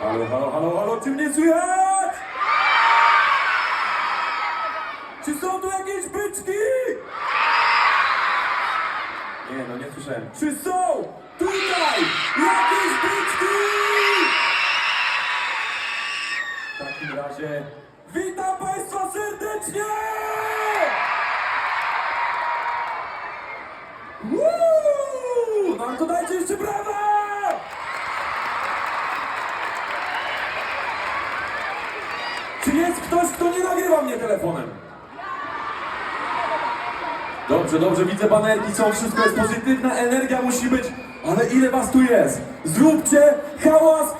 Halo, halo, halo, halo, czy mnie słychać? Czy są tu jakieś byczki? Nie, no nie słyszałem. Czy są tutaj jakieś byczki? W takim razie witam Państwa serdecznie! Woo! Czy jest ktoś, kto nie nagrywa mnie telefonem? Dobrze, dobrze, widzę banerki, są, wszystko jest pozytywna, energia musi być, ale ile was tu jest? Zróbcie hałas!